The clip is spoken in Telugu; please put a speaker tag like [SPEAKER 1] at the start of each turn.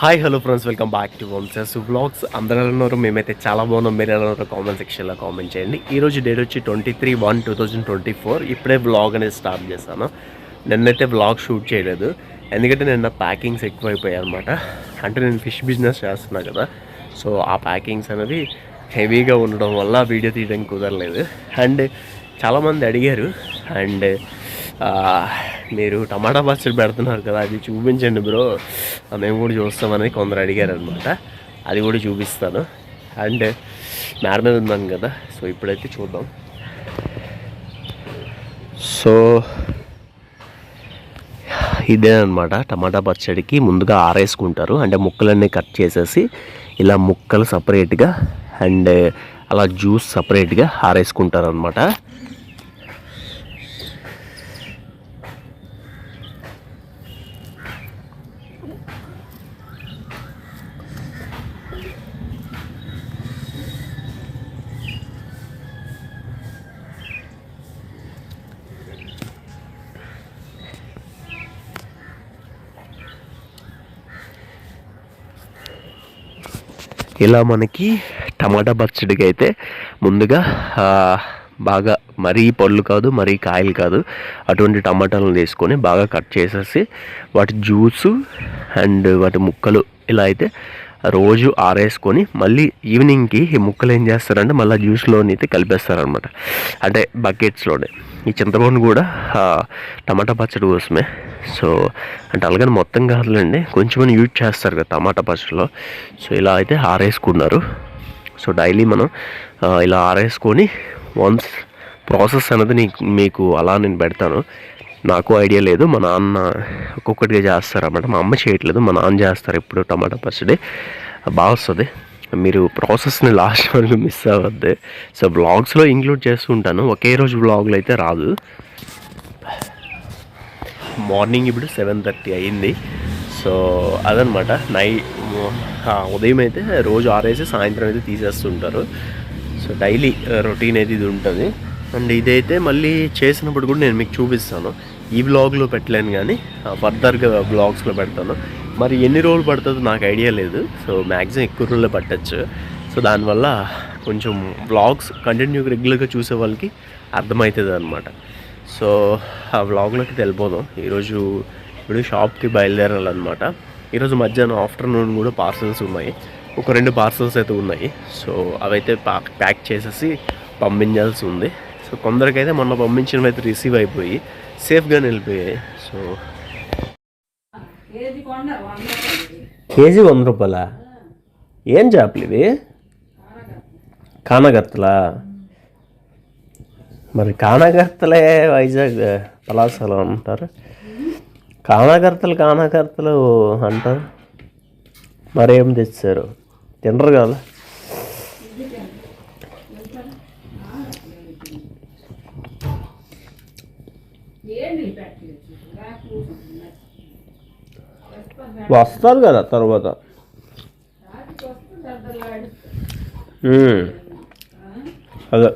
[SPEAKER 1] Hi hello friends welcome back to వంశస్ blogs అందరూ ఎలా ఉన్నారు? మేమైతే చాలా బాగున్నాం. మీరు ఎలా ఉన్నారో? కామెంట్ సెక్షన్లో కామెంట్ చేయండి. ఈరోజు డేట్ వచ్చి twenty three one two thousand twenty four ఇప్పుడే వ్లాగ్ అనేది స్టార్ట్ చేశాను. నిన్నైతే బ్లాగ్ షూట్ చేయలేదు. ఎందుకంటే నిన్న ప్యాకింగ్స్ ఎక్కువైపోయాయి అనమాట అంటే నేను ఫిష్ బిజినెస్ చేస్తున్నా కదా. సో ఆ ప్యాకింగ్స్ అనేది హెవీగా ఉండడం వల్ల వీడియో తీయడానికి కుదరలేదు. అండ్ చాలామంది అడిగారు. అండ్ మీరు టమాటా పచ్చడి పెడుతున్నారు కదా అది చూపించండి బ్రో. మేము కూడా చూస్తామని కొందరు అడిగారు అనమాట అది కూడా చూపిస్తాను. అండ్ మేడ మీద ఉన్నాను కదా సో ఇప్పుడైతే చూద్దాం. సో ఇదే అనమాట టమాటా పచ్చడికి ముందుగా ఆరేసుకుంటారు. అంటే ముక్కలన్నీ కట్ చేసేసి ఇలా ముక్కలు సపరేట్గా అండ్ అలా జ్యూస్ సపరేట్గా ఆరేసుకుంటారు అనమాట ఇలా మనకి టమాటా పచ్చడికి అయితే ముందుగా బాగా మరీ పళ్ళు కాదు మరీ కాయలు కాదు అటువంటి టమాటాలను తీసుకొని బాగా కట్ చేసేసి వాటి జ్యూసు అండ్ వాటి ముక్కలు ఇలా అయితే రోజు ఆరేసుకొని మళ్ళీ ఈవినింగ్కి ఈ ముక్కలు ఏం చేస్తారంటే మళ్ళీ జ్యూస్లోని అయితే కలిపేస్తారనమాట అంటే బకెట్స్లోనే. ఈ చింతపండు కూడా టమాటా పచ్చడి కోసమే. సో అంటే అలాగని మొత్తం కాదులేండి కొంచెం యూజ్ చేస్తారు కదా టమాటా పచ్చడిలో. సో ఇలా అయితే ఆరేసుకున్నారు. సో డైలీ మనం ఇలా ఆరేసుకొని వన్స్ ప్రాసెస్ అనేది నీకు మీకు అలా నేను పెడతాను. నాకు ఐడియా లేదు. మా నాన్న ఒక్కొక్కటిగా చేస్తారన్నమాట. మా అమ్మ చేయట్లేదు. మా నాన్న చేస్తారు ఇప్పుడు టమాటా పచ్చడి. బాగా వస్తుంది. మీరు ప్రాసెస్ని లాస్ట్ వరకు మిస్ అవ్వద్దు. సో బ్లాగ్స్లో ఇంక్లూడ్ చేస్తూ ఉంటాను. ఒకే రోజు బ్లాగ్లు అయితే రాదు. మార్నింగ్ ఇప్పుడు సెవెన్ థర్టీ అయింది. సో అదనమాట నై ఉదయం అయితే రోజు ఆరేసి సాయంత్రం అయితే తీసేస్తుంటారు. సో డైలీ రొటీన్ అయితే ఇది ఉంటుంది. అండ్ ఇదైతే మళ్ళీ చేసినప్పుడు కూడా నేను మీకు చూపిస్తాను. ఈ బ్లాగ్లో పెట్టలేను కానీ ఫర్దర్గా బ్లాగ్స్లో పెడతాను. మరి ఎన్ని రోజులు పడుతుందో నాకు ఐడియా లేదు. సో మ్యాక్సిమం ఎక్కువ రోజులు పట్టచ్చు. సో దానివల్ల కొంచెం బ్లాగ్స్ కంటిన్యూ రెగ్యులర్గా చూసే వాళ్ళకి అర్థమవుతుంది అనమాట సో ఆ వ్లాగ్లోకి వెళ్ళిపోదాం. ఈరోజు ఇప్పుడు షాప్కి బయలుదేరాలన్నమాట. ఈరోజు మధ్యాహ్నం ఆఫ్టర్నూన్ కూడా పార్సల్స్ ఉన్నాయి. ఒక రెండు పార్సల్స్ అయితే ఉన్నాయి. సో అవైతే ప్యాక్ ప్యాక్ చేసేసి పంపించాల్సి ఉంది. సో కొందరికైతే మొన్న పంపించినవి అయితే రిసీవ్ అయిపోయి సేఫ్గానే వెళ్ళిపోయాయి సో కేజీ వంద రూపాయలా? ఏం చేపలు ఇవి? కానగర్తలా మరి కానగర్తలే వైజాగ్ పలాసలో అంటారు. కానగర్తలు కానగర్తలు అంటారు. మరేం తెచ్చారు? తినరు కదా. వస్తారు కదా తర్వాత. అదే.